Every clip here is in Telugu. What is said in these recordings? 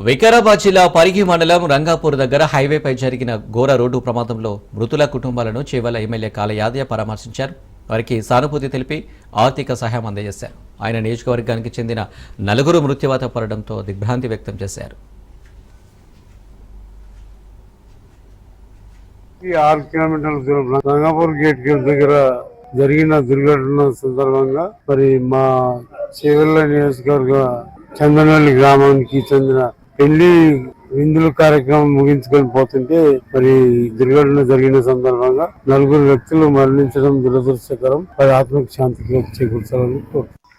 వికారాబాద్ జిల్లా పరిగి మండలం రంగాపూర్ దగ్గర హైవేపై జరిగిన ఘోర రోడ్డు ప్రమాదంలో మృతుల కుటుంబాలను చేవల ఎమ్మెల్యే కాలయాదయ్య పరామర్శించారు. వారికి సానుభూతి తెలిపి ఆర్థిక సహాయం అందజేశారు. ఆయన నియోజకవర్గానికి చెందిన నలుగురు మృత్యువాత పడడంతో దిగ్భ్రాంతి వ్యక్తం చేశారు. ఆరు కిలోమీటర్ల దూరం రంగాపూర్ గేట్ దగ్గర జరిగిన దుర్ఘటన సందర్భంగా మరి మా చేవెళ్ళ నియోజకవర్గ చందనవల్లి గ్రామానికి చెందిన పెళ్ళి విందుల కార్యక్రమం ముగించుకొని పోతుంటే మరి దుర్ఘటన జరిగిన సందర్భంగా నలుగురు వ్యక్తులు మరణించడం దురదృష్టకరం. వారి ఆత్మకు శాంతి చేకూర్చాలని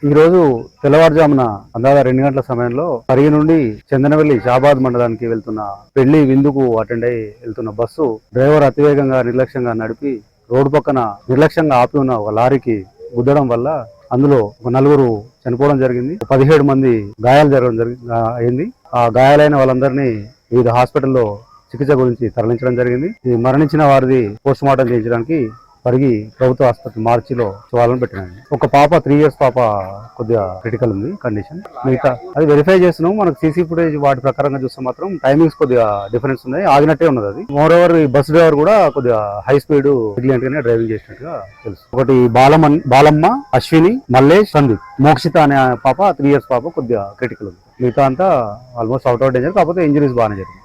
ఈ రోజు తెల్లవారుజామున అందాక రెండు గంటల సమయంలో పరిగి నుండి చందనవెల్లి షాబాద్ మండలానికి వెళ్తున్న పెళ్ళి విందుకు అటెండ్ అయి వెళ్తున్న బస్సు డ్రైవర్ అతివేగంగా నిర్లక్ష్యంగా నడిపి రోడ్డు పక్కన నిర్లక్ష్యంగా ఆపి ఉన్న ఒక లారీకి గుద్దడం వల్ల అందులో ఒక నలుగురు చనిపోవడం జరిగింది. పదిహేడు మంది గాయాలు జరగడం జరిగింది అయింది. ఆ గాయాలైన వాళ్ళందరినీ వివిధ హాస్పిటల్లో చికిత్స గురించి తరలించడం జరిగింది. మరణించిన వారిది పోస్ట్ మార్టం చేయించడానికి పరిగి ప్రభుత్వ ఆసుపత్రి మార్చిలో చూడాలని పెట్టినాను ఒక పాప త్రీ ఇయర్స్ పాప కొద్దిగా క్రిటికల్ ఉంది కండిషన్ మిగతా అది వెరిఫై చేసినాం మనకు సీసీ ఫుటేజ్ వాటి ప్రకారంగా చూస్తే మాత్రం టైమింగ్స్ కొద్దిగా డిఫరెన్స్ ఉన్నాయి. ఆగినట్టే ఉన్నది అది. మోర్ ఓవర్ ఈ బస్ డ్రైవర్ కూడా కొద్దిగా హై స్పీడ్ బ్రిలియంట్ గానే డ్రైవింగ్ చేసినట్టుగా తెలుసు. ఒకటి బాలమ్మ బాలమ్మ అశ్విని మల్లేష్ సందీప్. మోక్షిత అనే పాప త్రీ ఇయర్స్ పాప కొద్దిగా క్రిటికల్ ఉంది. మిగతా అంతా ఆల్మోస్ట్ అవుట్ ఆఫ్ డేంజర్ కాకపోతే ఇంజరీస్ బాగానే జరిగింది.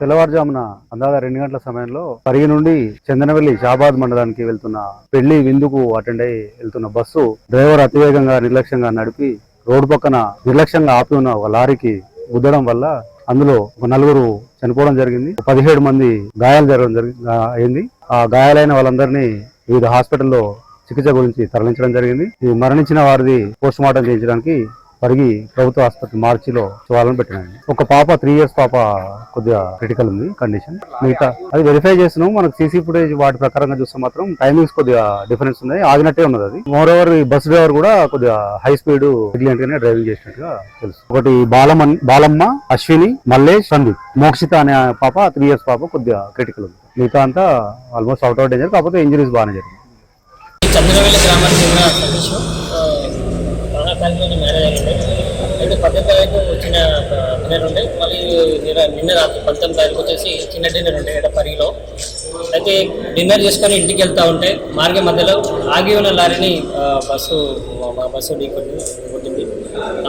తెల్లవారుజామున అందాక రెండు గంటల సమయంలో పరిగి నుండి చందనవెల్లి షాబాద్ మండలానికి వెళ్తున్న పెళ్ళి విందుకు అటెండ్ అయి వెళ్తున్న బస్సు డ్రైవర్ అతివేగంగా నిర్లక్ష్యంగా నడిపి రోడ్డు పక్కన నిర్లక్ష్యంగా ఆపి ఉన్న ఒక లారీకి గుద్దడం వల్ల అందులో ఒక నలుగురు చనిపోవడం జరిగింది. పదిహేడు మంది గాయాలు జరగడం జరిగింది అయింది. ఆ గాయాలైన వాళ్ళందరినీ వివిధ హాస్పిటల్లో చికిత్స గురించి తరలించడం జరిగింది. ఈ మరణించిన వారిది పోస్ట్ మార్టం చేయించడానికి పరిగి ప్రభుత్వ ఆసుపత్రి మార్చిలో చూడాలని పెట్టినాయి. ఒక పాప త్రీ ఇయర్స్ పాప కొద్దిగా క్రిటికల్ ఉంది కండిషన్ మిగతా అది వెరిఫై చేస్తున్నాం మనకు సీసీ ఫుటేజ్ వాటి ప్రకారంగా చూస్తే మాత్రం టైమింగ్స్ కొద్దిగా డిఫరెన్స్ ఉన్నాయి. ఆగినట్టే ఉన్నది అది. మోర్ ఓవర్ ఈ బస్ డ్రైవర్ కూడా కొద్దిగా హై స్పీడ్ బ్రిలియంట్ గానే డ్రైవింగ్ చేసినట్టుగా తెలుసు. ఒకటి బాలమ్మ బాలమ్మ అశ్విని మల్లేష్ సందీప్. మోక్షిత అనే పాప త్రీ ఇయర్స్ పాప కొద్దిగా క్రిటికల్ ఉంది. మిగతా అంతా ఆల్మోస్ట్ అవుట్ అవుట్ డేంజర్ కాకపోతే ఇంజరీస్ బాగానే జరిగింది. చంద్రవేలి గ్రామానికి చెందిన సతీష్. మహాకాలిలోని మ్యారేజ్ అయింది అయితే పద్దెనిమిది తారీఖు వచ్చిన డిన్నర్ ఉండే మళ్ళీ నిన్న రాత్రి పంతొమ్మిది తారీఖు వచ్చేసి చిన్న డిన్నర్ ఉండే ఇక్కడ పరిగిలో. అయితే డిన్నర్ చేసుకొని ఇంటికి వెళ్తూ ఉంటే మార్గం మధ్యలో ఆగి ఉన్న లారీని బస్సు మా బస్సు ఢీకొట్టి కొట్టింది.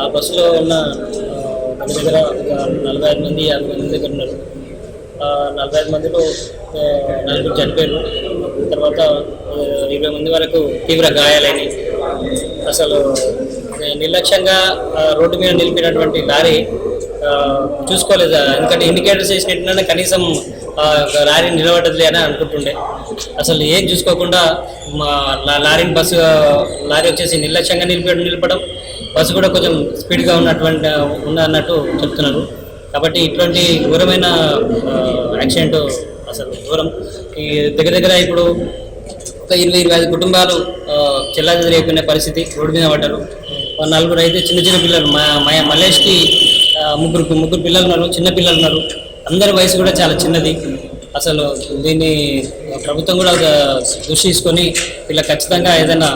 ఆ బస్సులో ఉన్న మన దగ్గర ఒక నలభై ఐదు మంది యాభై మంది దగ్గర ఉన్నారు. నలభై ఐదు మందిలో నలుగురు చనిపోయారు. తర్వాత ఇరవై మంది వరకు తీవ్ర గాయాలైనవి అసలు నిర్లక్ష్యంగా రోడ్డు మీద నిలిపినటువంటి లారీ చూసుకోలేదు? ఎందుకంటే ఇండికేటర్స్ వేసినట్టున కనీసం లారీ నిలబడదులే అని అనుకుంటుండే. అసలు ఏం చూసుకోకుండా మా లారీని బస్సు లారీ వచ్చేసి నిర్లక్ష్యంగా నిలిపి నిలపడం బస్సు కూడా కొంచెం స్పీడ్గా ఉన్నటువంటి ఉన్న అన్నట్టు చెప్తున్నారు. కాబట్టి ఇటువంటి ఘోరమైన యాక్సిడెంట్ అసలు ఘోరం. ఈ దగ్గర దగ్గర ఇప్పుడు ఒక ఇరవై ఇరవై ఐదు కుటుంబాలు చెల్లాచెదరి అయిపోయిన పరిస్థితి రోడ్డు మీద పడ్డారు. ఒక నలుగురు అయితే చిన్న చిన్న పిల్లలు మా మలేష్కి ముగ్గురు ముగ్గురు పిల్లలు ఉన్నారు చిన్న పిల్లలు ఉన్నారు. అందరి వయసు కూడా చాలా చిన్నది. అసలు దీన్ని ప్రభుత్వం కూడా దృష్టి తీసుకొని వీళ్ళ ఖచ్చితంగా ఏదైనా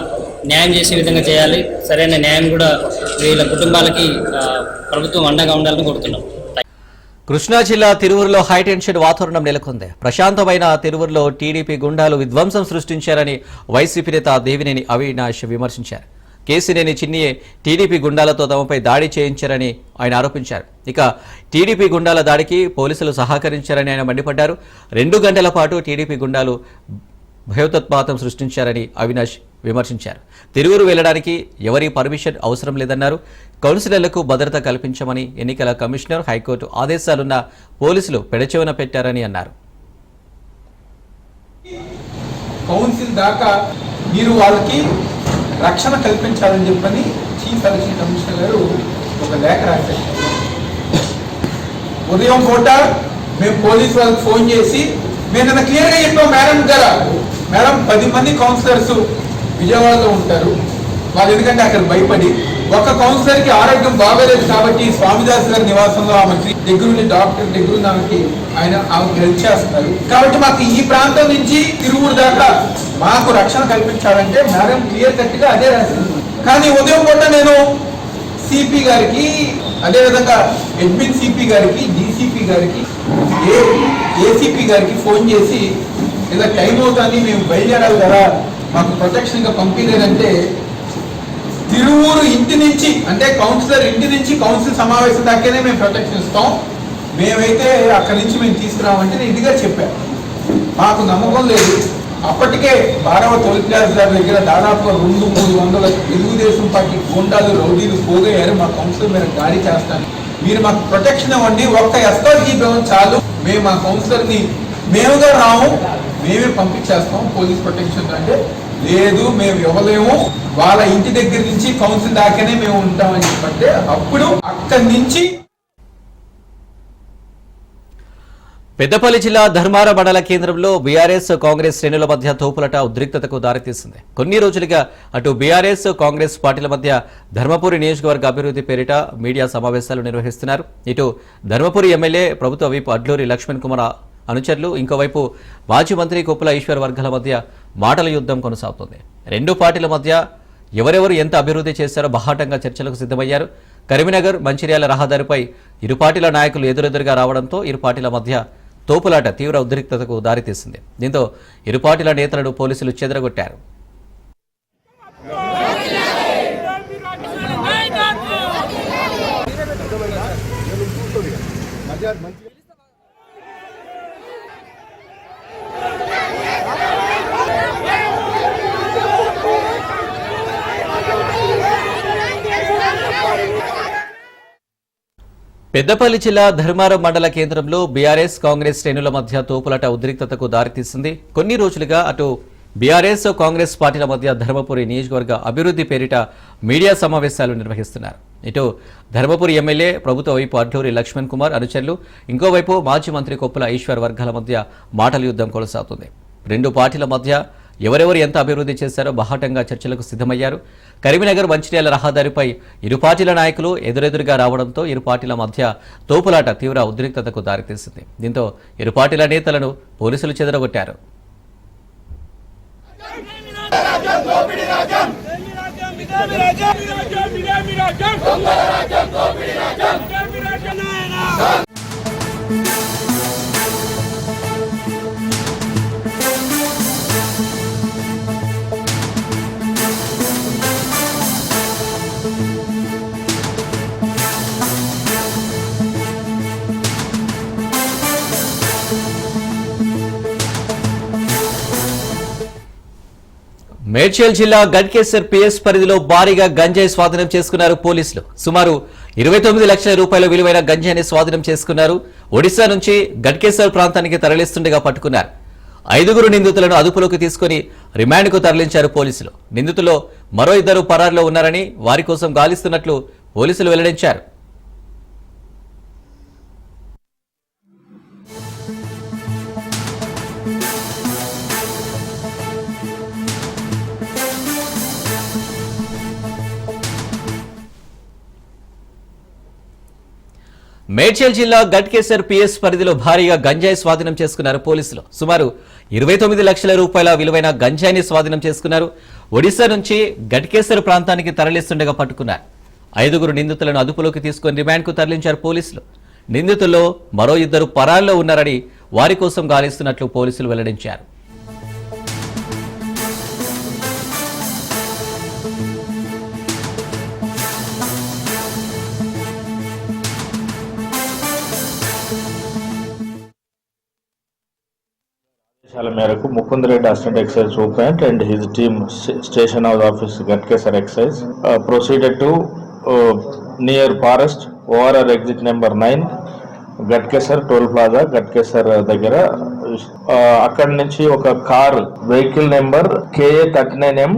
న్యాయం చేసే విధంగా చేయాలి. సరైన న్యాయం కూడా వీళ్ళ కుటుంబాలకి ప్రభుత్వం అండగా ఉండాలని కోరుతున్నాం. కృష్ణా జిల్లా తిరువురులో హైటెన్షన్ వాతావరణం నెలకొంది. ప్రశాంతమైన తిరువురులో టీడీపీ గుండాలు విధ్వంసం సృష్టించారని వైసీపీ నేత దేవినేని అవినాష్ విమర్శించారు. కేసినేని చిన్నియే టీడీపీ గుండాలతో తమపై దాడి చేయించారని ఆయన ఆరోపించారు. ఇక టీడీపీ గుండాల దాడికి పోలీసులు సహకరించారని ఆయన మండిపడ్డారు. రెండు గంటల పాటు టీడీపీ గుండాలు భయోత్పాతం సృష్టించారని అవినాష్ విమర్శించారు. తిరువురు వెళ్ళడానికి ఎవరి పర్మిషన్ అవసరం లేదన్నారు. కౌన్సిలర్లకు భద్రత కల్పించమని ఎన్నికల కమిషనర్ హైకోర్టు ఆదేశాలున్న పోలీసులు పెడచెవన పెట్టారని అన్నారు. కౌన్సిల్ దాకా మీరు వాళ్ళకి రక్షణ కల్పించాలని చెప్పని చీఫ్ ఎలక్షన్ కమిషనర్ గారు ఒక లేఖ రాశారు. ఉదయం పూట మేము పోలీసు వాళ్ళకి ఫోన్ చేసి మేము క్లియర్గా చెప్పాం మేడం గారు. మేడం పది మంది కౌన్సిలర్స్ విజయవాడలో ఉంటారు. వాళ్ళు ఎందుకంటే అక్కడ భయపడి ఒక కౌన్సిలర్కి ఆరోగ్యం బాగోలేదు కాబట్టి స్వామిదాస్ గారి నివాసంలో ఆమెకి దగ్గరుండి డాక్టర్ దగ్గరుండి ఆమెకి ఆయన ఆమెకి హెల్ప్ చేస్తున్నారు కాబట్టి మాకు ఈ ప్రాంతం నుంచి తిరువురు దాకా మాకు రక్షణ కల్పించాలంటే మేడం క్లియర్ కట్గా అదే రాసింది కానీ ఉదయం పూట నేను సిపి గారికి అదేవిధంగా అడ్మిన్ సిపి గారికి డీసీపీ గారికి ఏ ఏసీపీ గారికి ఫోన్ చేసి ఇలా టైం అవుతుంది మేము బయలుదేరాలి కదా మాకు ప్రొటెక్షన్గా పంపించలేదంటే తిరువూరు ఇంటి నుంచి అంటే కౌన్సిలర్ ఇంటి నుంచి కౌన్సిల్ సమావేశం దాకానే మేము ప్రొటెక్షన్ ఇస్తాం. మేమైతే అక్కడి నుంచి మేము తీసుకురామంటే నేను ఇదిగా చెప్పాను మాకు నమ్మకం లేదు. అప్పటికే భారవ తొలి క్లాస్ గారి దగ్గర దాదాపు రెండు మూడు వందల తెలుగుదేశం పార్టీ గుండాలు రౌడీలు పోగయ్యారు మా కౌన్సిలర్ మీద దాడి చేస్తాను మీరు మాకు ప్రొటెక్షన్ ఇవ్వండి. ఒక్క ఎస్ఆర్జీ భవన్ చాలు. మేము మా కౌన్సిలర్ని మేముగా రాము మేమే పంపించేస్తాం పోలీస్ ప్రొటెక్షన్ అంటే. లేదు మేము ఇవ్వలేము. వాళ్ళ ఇంటి దగ్గర నుంచి కౌన్సిల్ దాకానే మేము ఉంటామని చెప్పంటే అప్పుడు అక్కడి నుంచి పెద్దపల్లి జిల్లా ధర్మార మండల కేంద్రంలో బీఆర్ఎస్ కాంగ్రెస్ శ్రేణుల మధ్య తోపులట ఉద్రిక్తతకు దారితీసింది. కొన్ని రోజులుగా అటు బీఆర్ఎస్ కాంగ్రెస్ పార్టీల మధ్య ధర్మపురి నియోజకవర్గ అభివృద్ధి పేరిట మీడియా సమావేశాలు నిర్వహిస్తున్నారు. ఇటు ధర్మపురి ఎమ్మెల్యే ప్రభుత్వ విప్ అడ్లూరి లక్ష్మణ్ కుమార్ అనుచరులు ఇంకోవైపు మాజీ మంత్రి కొప్పుల ఈశ్వర్ వర్గాల మధ్య మాటల యుద్ధం కొనసాగుతోంది. రెండు పార్టీల మధ్య ఎవరెవరు ఎంత అభివృద్ధి చేశారో బహాటంగా చర్చలకు సిద్ధమయ్యారు. కరీంనగర్ మంచిర్యాల రహదారిపై ఇరు పార్టీల నాయకులు ఎదురెదురుగా రావడంతో ఇరు పార్టీల మధ్య తోపులాట తీవ్ర ఉద్రిక్తతకు దారితీసింది. దీంతో ఇరు పార్టీల నేతలను పోలీసులు చెదరగొట్టారు. పెద్దపల్లి జిల్లా ధర్మారం మండల కేంద్రంలో బీఆర్ఎస్ కాంగ్రెస్ శ్రేణుల మధ్య తోపులాట ఉద్రిక్తతకు దారితీసింది. కొన్ని రోజులుగా అటు బీఆర్ఎస్ కాంగ్రెస్ పార్టీల మధ్య ధర్మపురి నియోజకవర్గ అభివృద్ధి పేరిట మీడియా సమావేశాలు నిర్వహిస్తున్నారు. ఇటు ధర్మపురి ఎమ్మెల్యే ప్రభుత్వ వైపు అడ్లూరి లక్ష్మణ్ కుమార్ అనుచరులు ఇంకోవైపు మాజీ మంత్రి కొప్పుల ఈశ్వర్ వర్గాల మధ్య మాటల యుద్ధం కొనసాగుతుంది. రెండు పార్టీల మధ్య ఎవరెవరు ఎంత అభివృద్ధి చేశారో బహాటంగా చర్చలకు సిద్ధమయ్యారు. కరీంనగర్ మంచిర్యాల రహదారిపై ఇరు పార్టీల నాయకులు ఎదురెదురుగా రావడంతో ఇరు పార్టీల మధ్య తోపులాట తీవ్ర ఉద్రిక్తతకు దారితీసింది. దీంతో ఇరు పార్టీల నేతలను పోలీసులు చెదరగొట్టారు. మేడ్చల్ జిల్లా గడ్కేసర్ పిఎస్ పరిధిలో భారీగా గంజాయి స్వాధీనం చేసుకున్నారు పోలీసులు. సుమారు ఇరవై తొమ్మిది లక్షల రూపాయల విలువైన గంజాయిని స్వాధీనం చేసుకున్నారు. ఒడిశా నుంచి గడ్కేశ్వర్ ప్రాంతానికి తరలిస్తుండగా పట్టుకున్నారు. ఐదుగురు నిందితులను అదుపులోకి తీసుకుని రిమాండ్కు తరలించారు పోలీసులు. నిందితులు మరో ఇద్దరు పరారులో ఉన్నారని వారి కోసం గాలిస్తున్నట్లు పోలీసులు వెల్లడించారు. మేడ్చల్ జిల్లా గట్కేసర్ పిఎస్ పరిధిలో భారీగా గంజాయి స్వాధీనం చేసుకున్నారు పోలీసులు. సుమారు ఇరవై తొమ్మిది లక్షల రూపాయల విలువైన గంజాయిని స్వాధీనం చేసుకున్నారు. ఒడిశా నుంచి గట్కేసర్ ప్రాంతానికి తరలిస్తుండగా పట్టుకున్నారు. ఐదుగురు నిందితులను అదుపులోకి తీసుకుని రిమాండ్కు తరలించారు పోలీసులు. నిందితుల్లో మరో ఇద్దరు పరాల్లో ఉన్నారని వారి కోసం గాలిస్తున్నట్లు పోలీసులు వెల్లడించారు. ఆదేశాల మేరకు Mukunda Reddy assistant excise superintendent and his team station house office Ghatkesar excise proceeded to near forest ORR exit number nine Ghatkesar toll plaza Ghatkesar దగ్గర అక్కడ అక్కడి నుంచి ఒక car vehicle number KA thirty nine M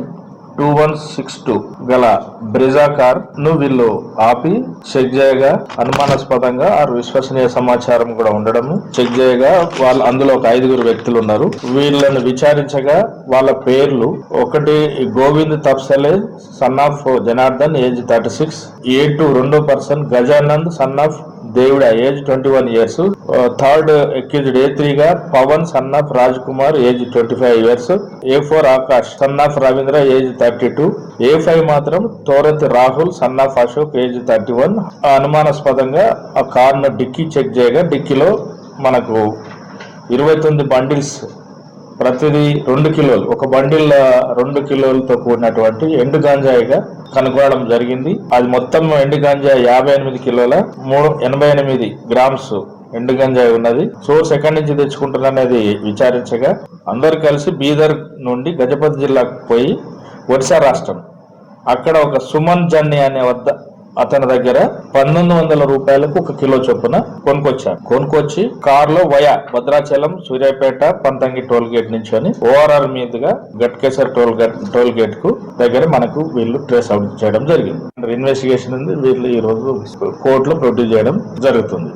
two one six two గల బ్రిజా కార్ను వీళ్ళు ఆపి చెక్ చేయగా అనుమానాస్పదంగా ఆరు విశ్వసనీయ సమాచారం కూడా ఉండడం చెక్ చేయగా వాళ్ళు అందులో ఒక ఐదుగురు వ్యక్తులు ఉన్నారు. వీళ్ళని విచారించగా వాళ్ళ పేర్లు ఒకటి Govind Tapsale son of Janardhan age thirty six A two రెండో person Gajanand son of Devuda age twenty one years. Third accused A three గా Pavan son of Raj Kumar age twenty five years. A four Akash son of Ravindra age thirty two. A five మాత్రం Torat Rahul son of Ashok age thirty one. అనుమానాస్పదంగా ఆ కార్ను డిక్కీ చెక్ చేయగా డిక్కీలో మనకు ఇరవై తొమ్మిది బండిల్స్ ప్రతిదీ రెండు కిలోలు. ఒక బండిల్ రెండు కిలోలతో కూడినటువంటి ఎండు గాంజాయిగా కనుగొనడం జరిగింది. అది మొత్తం ఎండు గాంజా యాభై ఎనిమిది కిలోల మూడు ఎనభై ఎనిమిది గ్రామ్స్ ఎండు గంజాయి ఉన్నది. సోర్స్ ఎక్కడి నుంచి తెచ్చుకుంటున్నది విచారించగా అందరు కలిసి బీదర్ నుండి గజపతి జిల్లాకు పోయి ఒడిశా రాష్ట్రం. అక్కడ ఒక సుమన్ జన్ని అనే వద్ద అతని దగ్గర పంతొమ్మిది వందల రూపాయలకు ఒక కిలో చొప్పున కొనుక్కొచ్చారు కొనుక్కొచ్చి కారులో via Bhadrachalam Suryapet Panthangi toll gate నుంచి ఓఆర్ఆర్ మీదుగా గట్కేసర్ టోల్ గేట్ టోల్ గేట్కు దగ్గర మనకు వీళ్ళు ట్రేస్ అవుట్ చేయడం జరిగింది. ఇన్వెస్టిగేషన్ ఉంది. వీళ్ళు ఈ రోజు కోర్టులో ప్రొడ్యూస్ చేయడం జరుగుతుంది.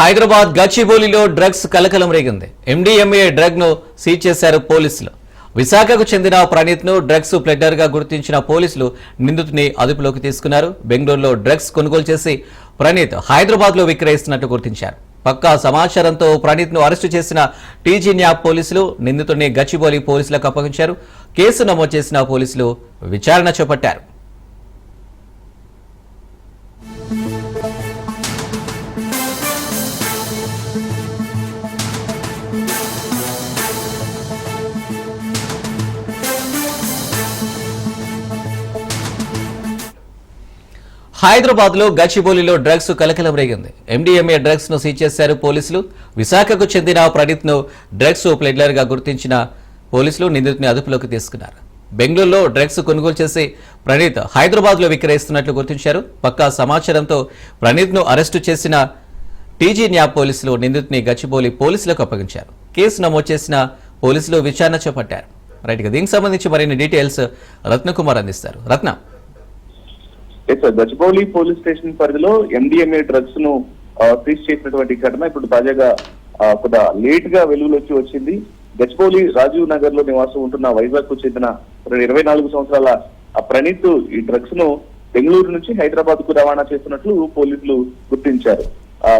హైదరాబాద్ గచ్చిబౌలిలో డ్రగ్స్ కలకలం రేగింది. ఎండిఎంఏ డ్రగ్ను సీజ్ చేశారు పోలీసులు. విశాఖకు చెందిన ప్రణీత్ను డ్రగ్స్ ప్లెడర్గా గుర్తించిన పోలీసులు నిందితుని అదుపులోకి తీసుకున్నారు. బెంగళూరులో డ్రగ్స్ కొనుగోలు చేసి ప్రణీత్ హైదరాబాద్లో విక్రయిస్తున్నట్టు గుర్తించారు. పక్కా సమాచారంతో ప్రణీత్ను అరెస్టు చేసిన టీజీ న్యాబ్ పోలీసులు నిందితుడిని గచ్చిబౌలి పోలీసులకు అప్పగించారు. కేసు నమోదు చేసిన పోలీసులు విచారణ చేపట్టారు. హైదరాబాద్లో గచ్చిబౌలిలో డ్రగ్స్ కలకలం రేగింది ఎండిఎంఏ డ్రగ్స్ను సీజ్ చేశారు పోలీసులు. విశాఖకు చెందిన ప్రణీత్ను డ్రగ్స్ ప్లెడ్లర్గా గుర్తించిన పోలీసులు నిందితుని అదుపులోకి తీసుకున్నారు. బెంగళూరులో డ్రగ్స్ కొనుగోలు చేసి ప్రణీత్ హైదరాబాద్లో విక్రయిస్తున్నట్లు గుర్తించారు. పక్కా సమాచారంతో ప్రణీత్ను అరెస్టు చేసిన టీజీ న్యాబ్ పోలీసులు నిందితుని గచ్చిబౌలి పోలీసులకు అప్పగించారు. కేసు నమోదు చేసిన పోలీసులు విచారణ చేపట్టారు. రైట్గా దీనికి సంబంధించి మరిన్ని డీటెయిల్స్ రత్నకుమార్ అందిస్తారు. Ratna. Yes sir Gachibowli police station పరిధిలో ఎండిఎంఏ డ్రగ్స్ను సీజ్ చేసినటువంటి ఘటన ఇప్పుడు తాజాగా కొంత లేట్గా వెలుగులోకి వచ్చింది. గచ్చిబౌలి రాజీవ్ నగర్లో నివాసం ఉంటున్న వైజాగ్కు చెందిన రెండు ఇరవై నాలుగు సంవత్సరాల ఆ ప్రణీత్ ఈ డ్రగ్స్ను బెంగళూరు నుంచి హైదరాబాద్కు రవాణా చేస్తున్నట్లు పోలీసులు గుర్తించారు.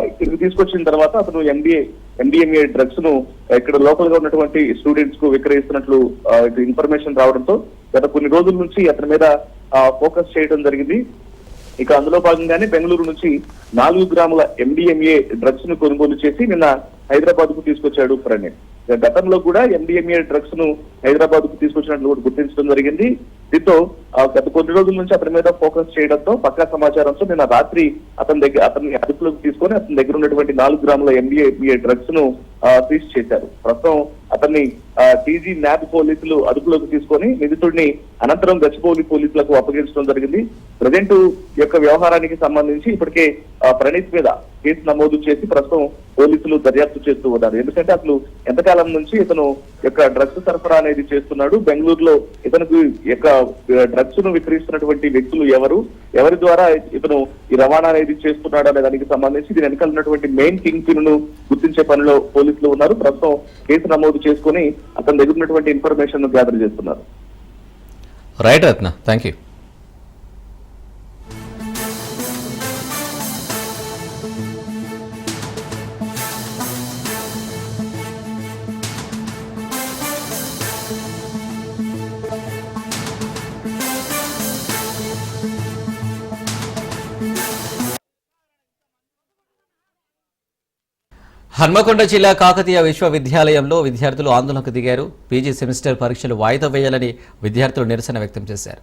ఇక్కడికి తీసుకొచ్చిన తర్వాత అతను ఎండిఏ ఎండిఎంఏ డ్రగ్స్ను ఇక్కడ లోకల్గా ఉన్నటువంటి స్టూడెంట్స్కు విక్రయిస్తున్నట్లు ఇన్ఫర్మేషన్ రావడంతో గత కొన్ని రోజుల నుంచి అతని మీద ఫోకస్ చేయడం జరిగింది. ఇక అందులో భాగంగానే బెంగళూరు నుంచి నాలుగు గ్రాముల ఎండిఎంఏ డ్రగ్స్ను కొనుగోలు చేసి నిన్న హైదరాబాద్కు తీసుకొచ్చాడు ప్రణయ్ గతంలో కూడా ఎండిఎంఏ డ్రగ్స్ను హైదరాబాద్కు తీసుకొచ్చినట్లు కూడా గుర్తించడం జరిగింది. దీంతో ఆ, గత కొన్ని రోజుల నుంచి అతని మీద ఫోకస్ చేయడంతో పక్కా సమాచారంతో నిన్న రాత్రి అతని దగ్గర అతన్ని అదుపులోకి తీసుకొని అతని దగ్గర ఉన్నటువంటి నాలుగు గ్రాముల ఎండిఏ డ్రగ్స్ను సీజ్ చేశారు. ప్రస్తుతం అతన్ని టీజీ న్యాబ్ పోలీసులు అదుపులోకి తీసుకొని నిందితుడిని అనంతరం గచ్చిబౌలి పోలీసులకు అప్పగించడం జరిగింది. ప్రజెంట్ యొక్క వ్యవహారానికి సంబంధించి ఇప్పటికే ప్రణీత్ మీద కేసు నమోదు చేసి ప్రస్తుతం పోలీసులు దర్యాప్తు చేస్తూ ఉన్నారు. ఎందుకంటే అసలు ఎంతకాలం నుంచి ఇతను యొక్క డ్రగ్స్ సరఫరా అనేది చేస్తున్నాడు. బెంగళూరులో ఇతనికి యొక్క డ్రగ్స్ను విక్రయిస్తున్నటువంటి వ్యక్తులు ఎవరు? ఎవరి ద్వారా ఇతను ఈ రవాణా అనేది చేస్తున్నాడు అనే దానికి సంబంధించి దీని వెనకాల ఉన్నటువంటి మెయిన్ కింగ్ పిన్ను గుర్తించే పనిలో పోలీసులు ఉన్నారు. ప్రస్తుతం కేసు నమోదు చేసుకొని అతని దగ్గర ఉన్నటువంటి ఇన్ఫర్మేషన్ గ్యాదర్ చేస్తున్నారు. Right Ratna thank you Hanamkonda జిల్లా కాకతీయ విశ్వవిద్యాలయంలో విద్యార్థులు ఆందోళనకు దిగారు. పీజీ సెమిస్టర్ పరీక్షలు వాయిదా వేయాలని విద్యార్థులు నిరసన వ్యక్తం చేశారు.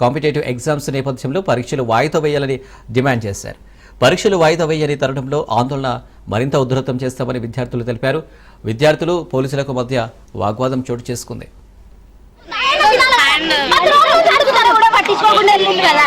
కాంపిటేటివ్ ఎగ్జామ్స్ నేపథ్యంలో పరీక్షలు వాయిదా వేయాలని డిమాండ్ చేశారు. పరీక్షలు వాయిదా వేయని తరుణంలో ఆందోళన మరింత ఉధృతం చేస్తామని విద్యార్థులు తెలిపారు. విద్యార్థులు పోలీసులకు మధ్య వాగ్వాదం చోటు చేసుకుంది. పట్టించుకోకుండా కదా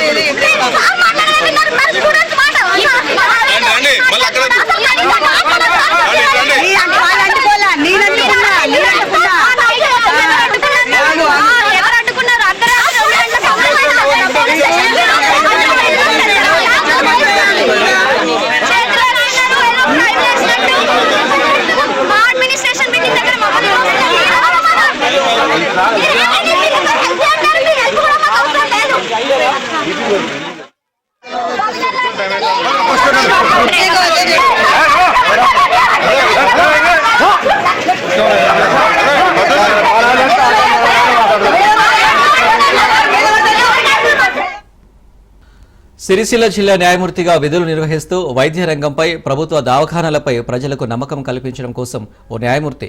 సిరిసిల్ల జిల్లా న్యాయమూర్తిగా విధులు నిర్వహిస్తూ వైద్య రంగంపై ప్రభుత్వ దవాఖానాలపై ప్రజలకు నమ్మకం కల్పించడం కోసం ఓ న్యాయమూర్తి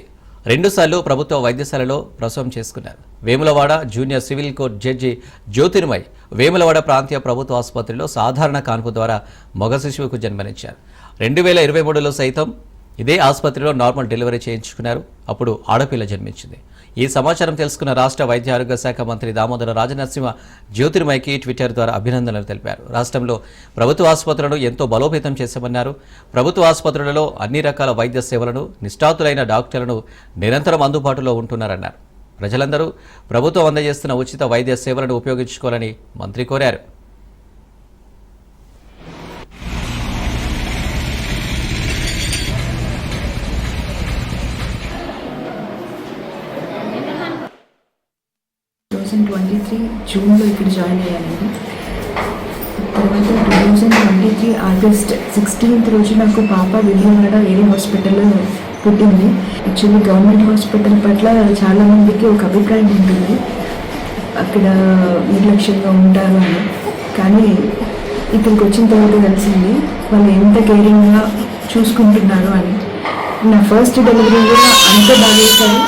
రెండుసార్లు ప్రభుత్వ వైద్యశాలలో ప్రసవం చేసుకున్నారు. Vemulawada junior civil court judge Jyotirmai Vemulawada ప్రాంతీయ ప్రభుత్వ ఆసుపత్రిలో సాధారణ కాన్పు ద్వారా మగ శిశువుకు జన్మనిచ్చారు. రెండు వేల ఇరవై మూడులో సైతం ఇదే ఆసుపత్రిలో నార్మల్ డెలివరీ చేయించుకున్నారు. అప్పుడు ఆడపిల్ల జన్మించింది. ఈ సమాచారం తెలుసుకున్న రాష్ట్ర వైద్య ఆరోగ్య శాఖ మంత్రి దామోదర రాజనరసింహ జ్యోతిర్మయ్కి ట్విట్టర్ ద్వారా అభినందనలు తెలిపారు. రాష్ట్రంలో ప్రభుత్వ ఆసుపత్రులను ఎంతో బలోపేతం చేశామన్నారు. ప్రభుత్వ ఆసుపత్రులలో అన్ని రకాల వైద్య సేవలను నిష్ఠాతులైన డాక్టర్లను నిరంతరం అందుబాటులో ఉంటున్నారన్నారు. ప్రజలందరూ ప్రభుత్వం అందజేస్తున్న ఉచిత వైద్య సేవలను ఉపయోగించుకోవాలని మంత్రి కోరారు థౌజండ్ ట్వంటీ త్రీ జూన్లో ఇక్కడ జాయిన్ అయ్యాను. తర్వాత two thousand twenty three August sixteenth రోజు నాకు పాప విజయవాడ వేరే హాస్పిటల్లో పుట్టింది. యాక్చువల్లీ గవర్నమెంట్ హాస్పిటల్ పట్ల చాలా మందికి ఒక అభిప్రాయం ఉంటుంది. అక్కడ నిర్లక్ష్యంగా ఉంటారు అని. కానీ ఇక్కడికి వచ్చిన తర్వాత తెలిసింది వాళ్ళు ఎంత కేరింగ్గా చూసుకుంటున్నారు అని. నా ఫస్ట్ డెలివరీ కూడా అంత బాగా చేశారు.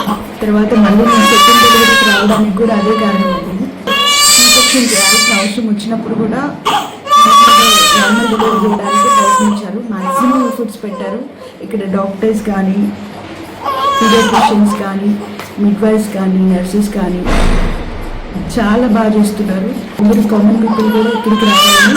తర్వాత మళ్ళీ నేను సెకండ్ డెలివరీకి రావడానికి కూడా అదే కారణం. అండి రావాల్సిన అవసరం వచ్చినప్పుడు కూడా నార్మల్ చేయడానికి ప్రయత్నించారు. మ్యాక్సిమం ఎఫర్ట్స్ పెట్టారు. ఇక్కడ డాక్టర్స్ కానీ పీడియాట్రిషియన్స్ కానీ మిడ్వైఫ్స్ కానీ నర్సెస్ కానీ చాలా బాగా చేస్తున్నారు. అందరూ కామన్ పీపుల్ కూడా ఇక్కడికి రావాలని